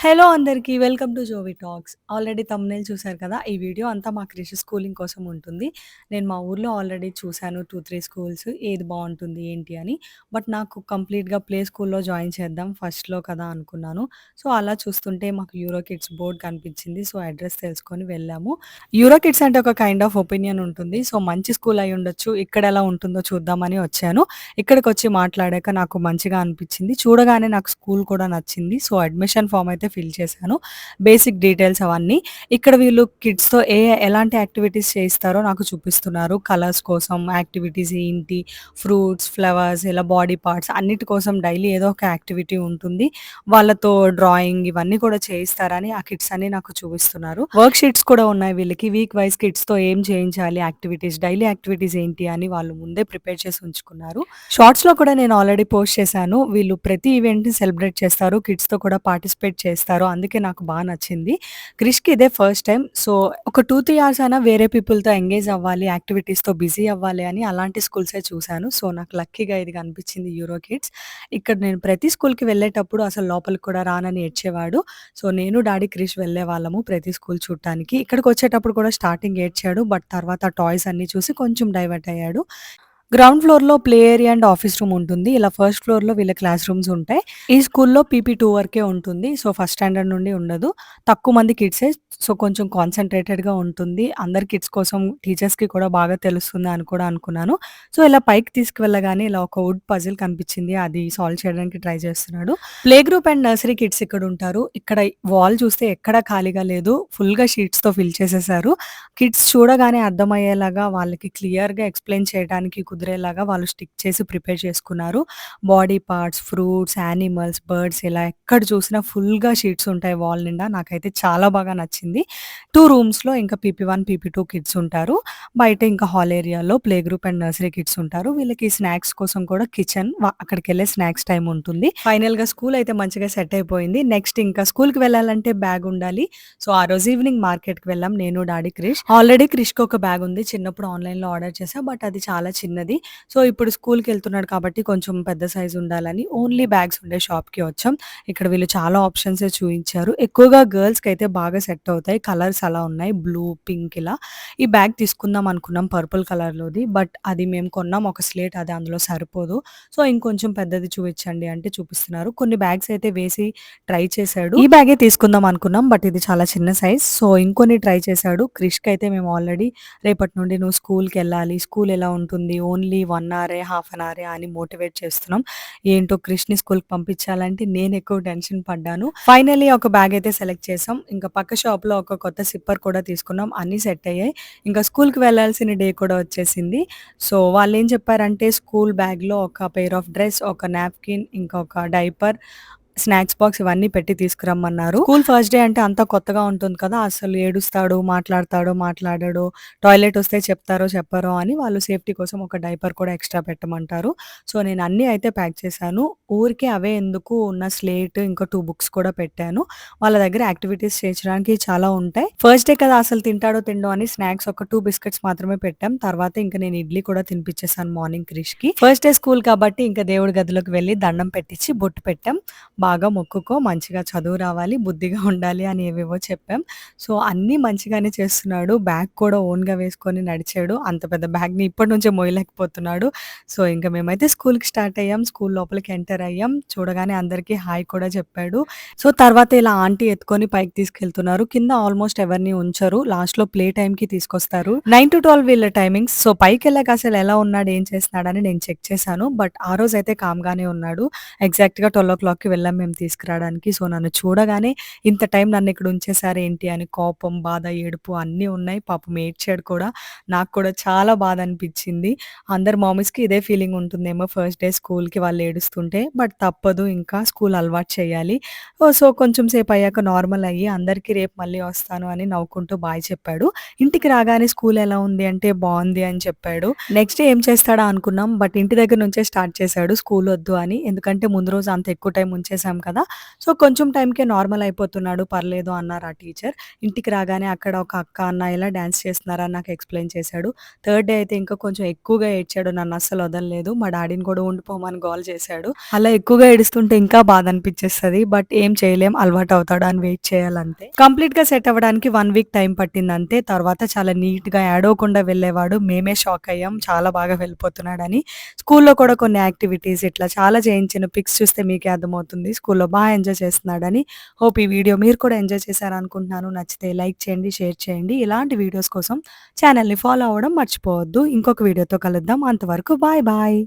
Hello అందరికీ. Welcome to Jovi talks. Already thumbnail చూశారు కదా! ఈ వీడియో అంతా మా క్రిష్ స్కూలింగ్ కోసం ఉంటుంది. నేను మా ఊర్లో ఆల్రెడీ చూశాను టూ త్రీ స్కూల్స్ ఏది బాగుంటుంది ఏంటి అని. బట్ నాకు కంప్లీట్‌గా ప్లే స్కూల్‌లో జాయిన్ చేద్దాం ఫస్ట్‌లో కదా అనుకున్నాను. సో, అలా చూస్తుంటే మాకు యూరో కిడ్స్ బోర్డ్ కనిపించింది. సో, అడ్రస్ తెలుసుకొని వెళ్ళాము. యూరో కిడ్స్ అంటే ఒక కైండ్ ఆఫ్ ఒపీనియన్ ఉంటుంది. సో, మంచి స్కూల్ అయి ఉండొచ్చు ఇక్కడ ఎలా ఉంటుందో చూద్దామని వచ్చాను. ఇక్కడికి వచ్చి మాట్లాడాక నాకు మంచిగా అనిపించింది. చూడగానే నాకు స్కూల్ కూడా నచ్చింది. సో, అడ్మిషన్ ఫార్మ్ అయితే ఫిల్ చేశాను. బేసిక్ డీటెయిల్స్ అవన్నీ. ఇక్కడ వీళ్ళు కిడ్స్‌తో ఏ ఎలాంటి యాక్టివిటీస్ చేయిస్తారో నాకు చూపిస్తున్నారు. కలర్స్ కోసం యాక్టివిటీస్ ఏంటి, ఫ్రూట్స్, ఫ్లవర్స్ ఇలా బాడీ పార్ట్స్ అన్నిటి కోసం డైలీ ఏదో ఒక యాక్టివిటీ ఉంటుంది. వాళ్ళతో డ్రాయింగ్ ఇవన్నీ కూడా చేయిస్తారని ఆ కిడ్స్ అన్ని నాకు చూపిస్తున్నారు. వర్క్ షీట్స్ కూడా ఉన్నాయి వీళ్ళకి. వీక్ వైస్ కిడ్స్‌తో ఏం చేయించాలి యాక్టివిటీస్, డైలీ యాక్టివిటీస్ ఏంటి అని వాళ్ళు ముందే ప్రిపేర్ చేసి ఉంచుకున్నారు. షార్ట్స్‌లో కూడా నేను ఆల్రెడీ పోస్ట్ చేశాను. వీళ్ళు ప్రతి ఈవెంట్‌ని సెలబ్రేట్ చేస్తారు. కిడ్స్‌తో కూడా పార్టిసిపేట్ చేస్తారు. అందుకే నాకు బాగా నచ్చింది. క్రిష్‌కి ఇదే ఫస్ట్ టైం సో, ఒక 2, 3 అవర్స్ అయినా వేరే పీపుల్‌తో ఎంగేజ్ అవ్వాలి, యాక్టివిటీస్‌తో బిజీ అవ్వాలి అని అలాంటి స్కూల్సే చూశాను సో, నాకు లక్కీగా ఇది కనిపించింది యూరో కిడ్స్. ఇక్కడ నేను ప్రతి స్కూల్‌కి వెళ్ళేటప్పుడు అసలు లోపలికి కూడా రానని ఏడ్చేవాడు. సో, నేను డాడీ క్రిష్ వెళ్ళే వాళ్ళము ప్రతి స్కూల్ చూడటానికి. ఇక్కడికి వచ్చేటప్పుడు కూడా స్టార్టింగ్ ఏడ్చాడు. బట్ తర్వాత టాయ్స్ అన్ని చూసి కొంచెం డైవర్ట్ అయ్యాడు. గ్రౌండ్ ఫ్లోర్‌లో play area and office room ఉంటుంది. ఇలా ఫస్ట్ ఫ్లోర్‌లో వీళ్ళ క్లాస్ రూమ్స్ ఉంటాయి. ఈ స్కూల్‌లో పీపీ టూ వరకే ఉంటుంది. సో, ఫస్ట్ స్టాండర్డ్ నుండి ఉండదు. తక్కువ మంది కిడ్సే. సో, కొంచెం కాన్సంట్రేటెడ్‌గా ఉంటుంది. అందరి కిడ్స్ కోసం టీచర్స్‌కి కూడా బాగా తెలుస్తుంది అని కూడా అనుకున్నాను. సో, ఇలా పైకి తీసుకువెళ్ళగానే ఇలా ఒక వుడ్ పజిల్ కనిపించింది. అది సాల్వ్ చేయడానికి ట్రై చేస్తున్నాడు. Play group and nursery kids ఇక్కడ ఉంటారు. ఇక్కడ వాల్ చూస్తే ఎక్కడా ఖాళీగా లేదు. ఫుల్‌గా షీట్స్‌తో ఫిల్ చేసేసారు. కిడ్స్ చూడగానే అర్థమయ్యేలాగా వాళ్ళకి క్లియర్‌గా ఎక్స్‌ప్లెయిన్ చేయడానికి కుదిరేలాగా వాళ్ళు స్టిక్ చేసి ప్రిపేర్ చేసుకున్నారు. Body parts, fruits, animals, birds ఇలా ఎక్కడ చూసినా ఫుల్‌గా షీట్స్ ఉంటాయి వాల్ నిండా. నాకైతే చాలా బాగా నచ్చింది. టూ రూమ్స్‌లో ఇంకా PP one PP two kids ఉంటారు. బయట ఇంకా హాల్ ఏరియాలో play group and nursery kids ఉంటారు. వీళ్ళకి స్నాక్స్ కోసం కూడా కిచెన్ అక్కడికి అక్కడికెళ్ళే స్నాక్స్ టైం ఉంటుంది. ఫైనల్గా స్కూల్ అయితే మంచిగా సెట్ అయిపోయింది. నెక్స్ట్ ఇంకా స్కూల్కి వెళ్ళాలంటే బ్యాగ్ ఉండాలి. సో, ఆ రోజు ఈవినింగ్ మార్కెట్‌కి వెళ్ళాం నేను, డాడీ, క్రిష్. ఆల్రెడీ క్రిష్‌కి ఒక బ్యాగ్ ఉంది. చిన్నప్పుడు ఆన్లైన్లో ఆర్డర్ చేసా బట్ అది చాలా చిన్నది. సో, ఇప్పుడు స్కూల్‌కెళ్తున్నాడు కాబట్టి కొంచెం పెద్ద సైజు ఉండాలని ఓన్లీ బ్యాగ్స్ ఉండే షాప్‌కి వచ్చాం. ఇక్కడ వీళ్ళు చాలా ఆప్షన్స్ చూపించారు ఎక్కువగా గర్ల్స్‌కైతే బాగా సెట్ అవుతాయి. కలర్స్ అలా ఉన్నాయి. బ్లూ, పింక్ ఇలా. ఈ బ్యాగ్ తీసుకుందాం అనుకున్నాం పర్పుల్ కలర్‌లోది. బట్ అది మేము కొన్నాం ఒక స్లేట్ అది అందులో సరిపోదు. సో, ఇంకొంచెం పెద్దది చూపించండి అంటే చూపిస్తున్నారు. కొన్ని బ్యాగ్స్ అయితే వేసి ట్రై చేశాడు. ఈ బ్యాగే తీసుకుందాం అనుకున్నాం. బట్ ఇది చాలా చిన్న సైజ్. సో, ఇంకొన్ని ట్రై చేశాడు. క్రిష్‌కైతే మేము ఆల్రెడీ రేపటి నుండి నువ్వు స్కూల్‌కెళ్ళాలి. స్కూల్ ఎలా ఉంటుంది ఓన్లీ 1 అవరే, హాఫ్ అన్ అవరే అని మోటివేట్ చేస్తున్నాం. ఏంటో క్రిష్‌ని స్కూల్‌కి పంపించాలంటే నేను ఎక్కువ టెన్షన్ పడ్డాను. ఫైనల్లీ ఒక బ్యాగ్ అయితే సెలెక్ట్ చేసాం. ఇంకా పక్క షాప్‌లో ఒక కొత్త సిప్పర్ కూడా తీసుకున్నాం. అన్నీ సెట్ అయ్యాయి. ఇంకా స్కూల్‌కి వెళ్ళాల్సిన డే కూడా వచ్చేసింది. సో, వాళ్ళు ఏం చెప్పారంటే స్కూల్ బ్యాగ్‌లో ఒక పెయిర్ ఆఫ్ డ్రెస్, ఒక నాప్కిన్, ఇంకొక డైపర్, స్నాక్స్ బాక్స్ ఇవన్నీ పెట్టి తీసుకురమ్మన్నారు. స్కూల్ ఫస్ట్ డే అంటే అంతా కొత్తగా ఉంటుంది కదా! అసలు ఏడుస్తాడు మాట్లాడతాడు మాట్లాడాడు టాయిలెట్ వస్తే చెప్తారో, చెప్పారో అని వాళ్ళు సేఫ్టీ కోసం ఒక డైపర్ కూడా ఎక్స్‌ట్రా పెట్టమంటారు. సో, నేను అన్నీ అయితే ప్యాక్ చేశాను. ఊరికే అవే ఎందుకు ఉన్న స్లేట్ ఇంకా టూ బుక్స్ కూడా పెట్టాను. వాళ్ళ దగ్గర యాక్టివిటీస్ చేయించడానికి చాలా ఉంటాయి. ఫస్ట్ డే కదా అసలు తింటాడో, తినడో అని స్నాక్స్ ఒక టూ బిస్కెట్స్ మాత్రమే పెట్టాం. తర్వాత ఇంకా నేను ఇడ్లీ కూడా తినిపించేసాను మార్నింగ్ క్రిష్కి ఫస్ట్ డే స్కూల్ కాబట్టి ఇంకా దేవుడి గదిలోకి వెళ్ళి దండం పెట్టించి బొట్టు పెట్టాం. బాగా మొక్కుకో, మంచిగా చదువు రావాలి, బుద్ధిగా ఉండాలి అని ఏవేవో చెప్పాం. సో, అన్నీ మంచిగానే చేస్తున్నాడు. బ్యాగ్ కూడా ఓన్‌గా వేసుకొని నడిచాడు. అంత పెద్ద బ్యాగ్‌ని ఇప్పటి నుంచే మోయలేకపోతున్నాడు. సో, ఇంకా మేమైతే స్కూల్‌కి స్టార్ట్ అయ్యాం. స్కూల్ లోపలికి ఎంటర్ అయ్యాం. చూడగానే అందరికీ హాయ్ కూడా చెప్పాడు. సో, తర్వాత ఇలా ఆంటీ ఎత్తుకొని పైకి తీసుకెళ్తున్నారు. కింద ఆల్మోస్ట్ ఎవరిని ఉంచరు. లాస్ట్‌లో ప్లే టైంకి తీసుకొస్తారు. 9-12 వీళ్ళ టైమింగ్స్. సో, పైకి వెళ్ళాక అసలు ఎలా ఉన్నాడు, ఏం చేస్తున్నాడని నేను చెక్ చేశాను. బట్ ఆ రోజైతే కామ్‌గానే ఉన్నాడు. ఎగ్జాక్ట్‌గా 12:00కి వెళ్ళాం మేము తీసుకురావడానికి. సో, నన్ను చూడగానే ఇంత టైం నన్ను ఇక్కడ ఉంచేసారు ఏంటి అని కోపం, బాధ, ఏడుపు అన్నీ ఉన్నాయి. పాపం ఏడ్చాడు కూడా. నాకు కూడా చాలా బాధ అనిపించింది. అందరు మామీస్కి ఇదే ఫీలింగ్ ఉంటుందేమో ఫస్ట్ డే స్కూల్‌కి వాళ్ళు ఏడుస్తుంటే. బట్ తప్పదు ఇంకా స్కూల్ అలవాటు చేయాలి. సో, కొంచెం సేపు అయ్యాక నార్మల్ అయ్యి అందరికీ రేపు మళ్ళీ వస్తాను అని నవ్వుకుంటూ బాయ్ చెప్పాడు. ఇంటికి రాగానే స్కూల్ ఎలా ఉంది అంటే బాగుంది అని చెప్పాడు. నెక్స్ట్ డే ఏం చేస్తాడా అనుకున్నాం. బట్ ఇంటి దగ్గర నుంచే స్టార్ట్ చేశాడు స్కూల్ వద్దు అని. ఎందుకంటే ముందు రోజు అంత ఎక్కువ టైం ఉంచేసరికి చేశాం కదా! సో, కొంచెం టైంకే నార్మల్ అయిపోతున్నాడు పర్లేదు అన్నారు ఆ టీచర్. ఇంటికి రాగానే అక్కడ ఒక అక్క, అన్న ఇలా డాన్స్ చేస్తున్నారని నాకు ఎక్స్‌ప్లెయిన్ చేశాడు. థర్డ్ డే అయితే ఇంకా కొంచెం ఎక్కువగా ఏడ్చాడు. నన్ను అస్సలు వదలలేదు. మా డాడీని కూడా ఉండిపోమని గోల్ చేశాడు. అలా ఎక్కువగా ఏడుస్తుంటే ఇంకా బాధ అనిపించేస్తుంది బట్ ఏం చేయలేం అలవాటు అవుతాడు అని వెయిట్ చేయాలంతే. కంప్లీట్గా సెట్ అవ్వడానికి వన్ వీక్ టైం పట్టింది అంతే. తర్వాత చాలా నీట్గా ఏడవకుండా వెళ్ళేవాడు. మేమే షాక్ అయ్యాం. చాలా బాగా వెళ్ళిపోతున్నాడని. స్కూల్‌లో కూడా కొన్ని యాక్టివిటీస్ ఇట్లా చాలా చేయించిన పిక్స్ చూస్తే మీకే అర్థమవుతుంది. స్కూల్‌లో బాగా ఎంజాయ్ చేస్తున్నాడని. హోప్ ఈ వీడియో మీరు కూడా ఎంజాయ్ చేశారనుకుంటున్నాను. నచ్చితే లైక్ చేయండి, షేర్ చేయండి. ఇలాంటి వీడియోస్ కోసం ఛానల్ని ఫాలో అవ్వడం మర్చిపోవద్దు. ఇంకొక వీడియోతో కలుద్దాం. అంతవరకు బాయ్ బాయ్.